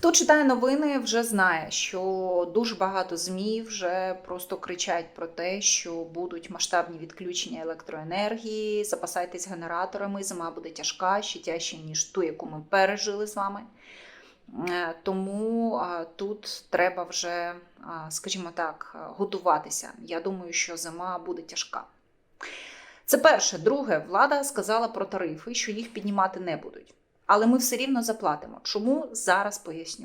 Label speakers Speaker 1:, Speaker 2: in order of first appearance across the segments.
Speaker 1: Хто читає новини, вже знає, що дуже багато ЗМІ вже просто кричать про те, що будуть масштабні відключення електроенергії. Запасайтесь генераторами, зима буде тяжка, ще тяжче, ніж ту, яку ми пережили з вами. Е, Тому тут треба вже, скажімо так, готуватися. Я думаю, що зима буде тяжка. Це перше. Друге, влада сказала про тарифи, що їх піднімати не будуть. Але ми все рівно заплатимо. Чому зараз поясню?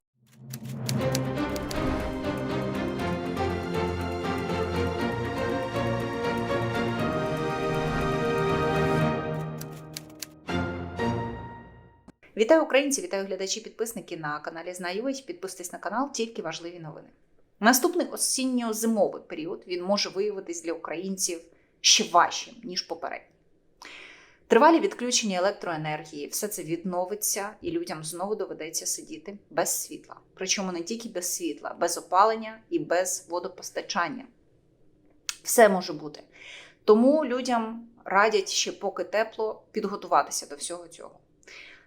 Speaker 1: Вітаю українці, вітаю глядачі, підписники на каналі Знайомий. Підписуйтесь на канал, тільки важливі новини. Наступний осінньо-зимовий період він може виявитись для українців ще важчим, ніж попередній. Тривалі відключення електроенергії, все це відновиться, і людям знову доведеться сидіти без світла. Причому не тільки без світла, без опалення і без водопостачання. Все може бути. Тому людям радять ще поки тепло підготуватися до всього цього.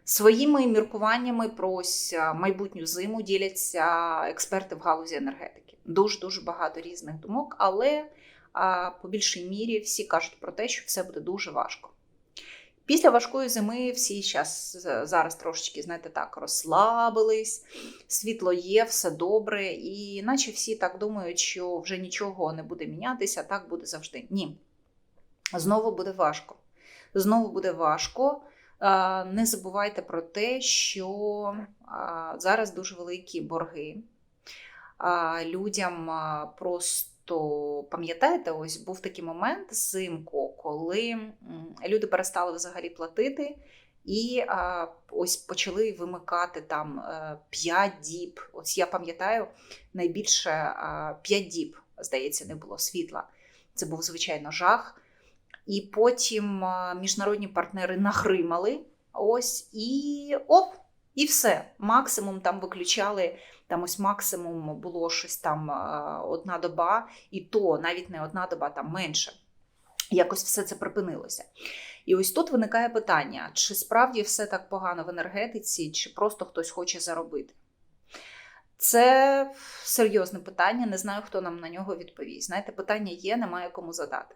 Speaker 1: Своїми міркуваннями про ось майбутню зиму діляться експерти в галузі енергетики. Дуже дуже багато різних думок, але по більшій мірі всі кажуть про те, що все буде дуже важко. Після важкої зими всі зараз, зараз трошечки, знаєте, так, розслабились, світло є, все добре, і наче всі так думають, що вже нічого не буде мінятися, так буде завжди. Ні. Знову буде важко. Знову буде важко. Не забувайте про те, що зараз дуже великі борги. Людям просто то пам'ятаєте, ось був такий момент взимку, коли люди перестали взагалі платити, і а, ось почали вимикати там 5 діб. Ось я пам'ятаю, найбільше а, 5 діб, здається, не було світла. Це був звичайно жах. І потім міжнародні партнери нагримали. Ось і оп, і все. Максимум там виключали там ось максимум було щось там одна доба, і то навіть не одна доба, там менше. Якось все це припинилося. І ось тут виникає питання: чи справді все так погано в енергетиці, чи просто хтось хоче заробити? Це серйозне питання, не знаю, хто нам на нього відповість. Знаєте, питання є, немає кому задати.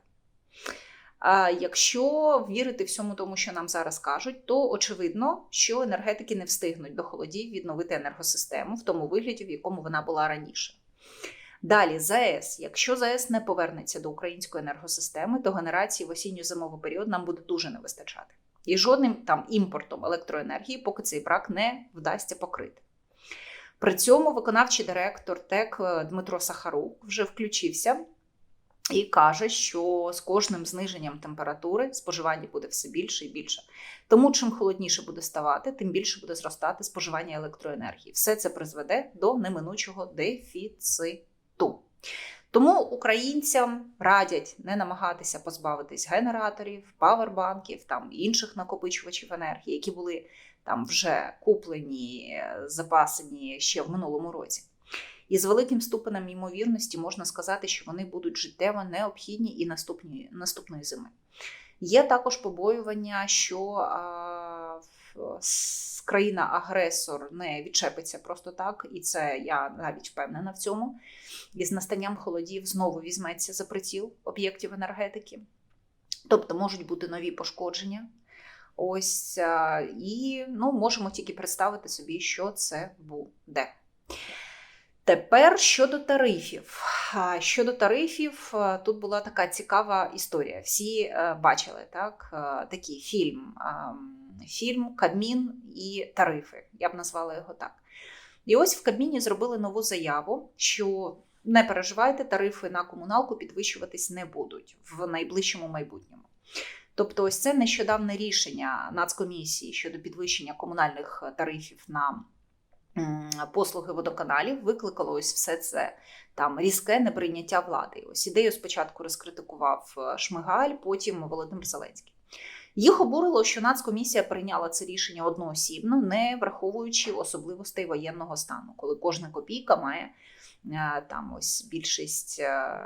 Speaker 1: А якщо вірити всьому тому, що нам зараз кажуть, то очевидно, що енергетики не встигнуть до холодів відновити енергосистему в тому вигляді, в якому вона була раніше. Далі, ЗАЕС. Якщо ЗАЕС не повернеться до української енергосистеми, то генерації в осінньо-зимовий період нам буде дуже не вистачати. І жодним там імпортом електроенергії, поки цей брак не вдасться покрити. При цьому виконавчий директор ТЕК Дмитро Сахарук вже включився і каже, що з кожним зниженням температури споживання буде все більше і більше. Тому чим холодніше буде ставати, тим більше буде зростати споживання електроенергії. Все це призведе до неминучого дефіциту. Тому українцям радять не намагатися позбавитись генераторів, павербанків, там інших накопичувачів енергії, які були там вже куплені, запасені ще в минулому році. І з великим ступенем ймовірності можна сказати, що вони будуть життєво необхідні і наступні, наступної зими. Є також побоювання, що а, країна-агресор не відчепиться просто так, і це я навіть впевнена в цьому. І з настанням холодів знову візьметься за приціл об'єктів енергетики. Тобто можуть бути нові пошкодження. Ось і ну, можемо тільки представити собі, що це буде. Тепер щодо тарифів. Щодо тарифів, тут була така цікава історія. Всі е, бачили так, е, такий фільм, фільм Кабмін і тарифи. Я б назвала його так. І ось в Кабміні зробили нову заяву, що не переживайте, тарифи на комуналку підвищуватись не будуть в найближчому майбутньому. Тобто, ось це нещодавне рішення Нацкомісії щодо підвищення комунальних тарифів на послуги водоканалів викликало ось все це там різке неприйняття влади. Ось ідею спочатку розкритикував е, Шмигаль, потім Володимир Зеленський. Їх обурило, що Нацкомісія прийняла це рішення одноосібно, не враховуючи особливостей воєнного стану, коли кожна копійка має е, там ось більшість е,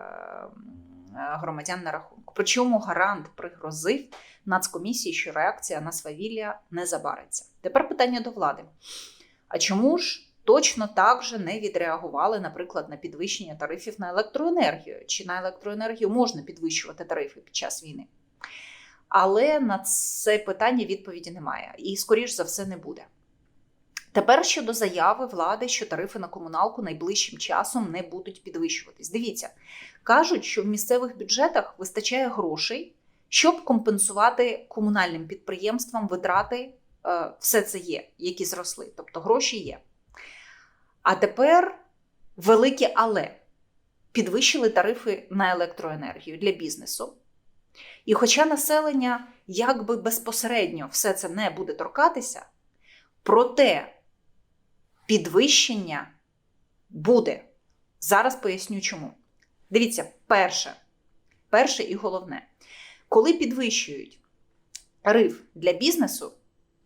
Speaker 1: громадян на рахунку. Причому гарант пригрозив Нацкомісії, що реакція на свавілля не забариться. Тепер питання до влади. А чому ж точно так же не відреагували, наприклад, на підвищення тарифів на електроенергію. Чи на електроенергію можна підвищувати тарифи під час війни? Але на це питання відповіді немає, і, скоріш за все, не буде. Тепер щодо заяви влади, що тарифи на комуналку найближчим часом не будуть підвищуватись. Дивіться, кажуть, що в місцевих бюджетах вистачає грошей, щоб компенсувати комунальним підприємствам витрати. Е, Все це є, які зросли, тобто гроші є. А тепер велике але підвищили тарифи на електроенергію для бізнесу. І хоча населення якби безпосередньо все це не буде торкатися, проте підвищення буде. Зараз поясню чому. Дивіться, перше, перше і головне, коли підвищують тариф для бізнесу,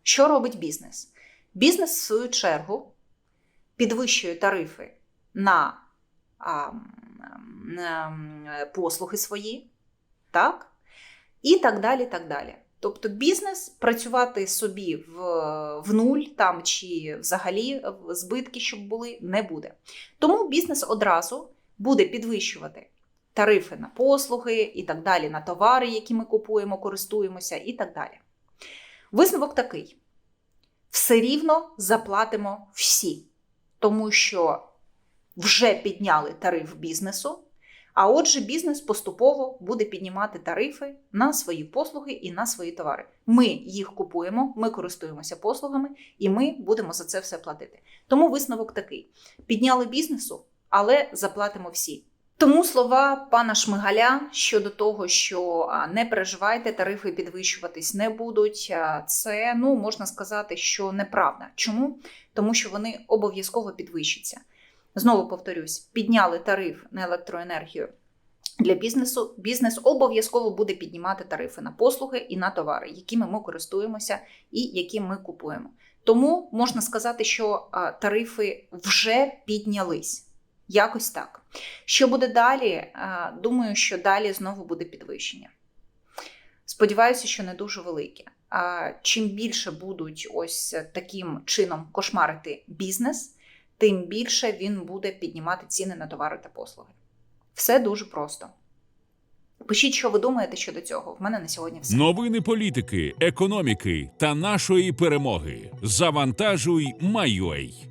Speaker 1: що робить бізнес? Бізнес, в свою чергу, підвищує тарифи на а, м, м, послуги свої, так? І так далі. так далі. Тобто бізнес працювати собі в, в нуль там чи взагалі в збитки, щоб були, не буде. Тому бізнес одразу буде підвищувати тарифи на послуги і так далі, на товари, які ми купуємо, користуємося, і так далі. Висновок такий: все рівно заплатимо всі, тому що вже підняли тариф бізнесу. А отже, бізнес поступово буде піднімати тарифи на свої послуги і на свої товари. Ми їх купуємо, ми користуємося послугами, і ми будемо за це все платити. Тому висновок такий: підняли бізнесу, але заплатимо всі. Тому слова пана Шмигаля щодо того, що не переживайте, тарифи підвищуватись не будуть. Це ну можна сказати, що неправда. Чому? Тому що вони обов'язково підвищаться. Знову повторюсь, підняли тариф на електроенергію для бізнесу. Бізнес обов'язково буде піднімати тарифи на послуги і на товари, якими ми користуємося і які ми купуємо. Тому можна сказати, що тарифи вже піднялись. Якось так. Що буде далі? Думаю, що далі знову буде підвищення. Сподіваюся, що не дуже велике. Чим більше будуть ось таким чином кошмарити бізнес, тим більше він буде піднімати ціни на товари та послуги. Все дуже просто. Пишіть, що ви думаєте щодо цього. В мене на сьогодні все.
Speaker 2: Новини політики, економіки та нашої перемоги. Завантажуй, майой.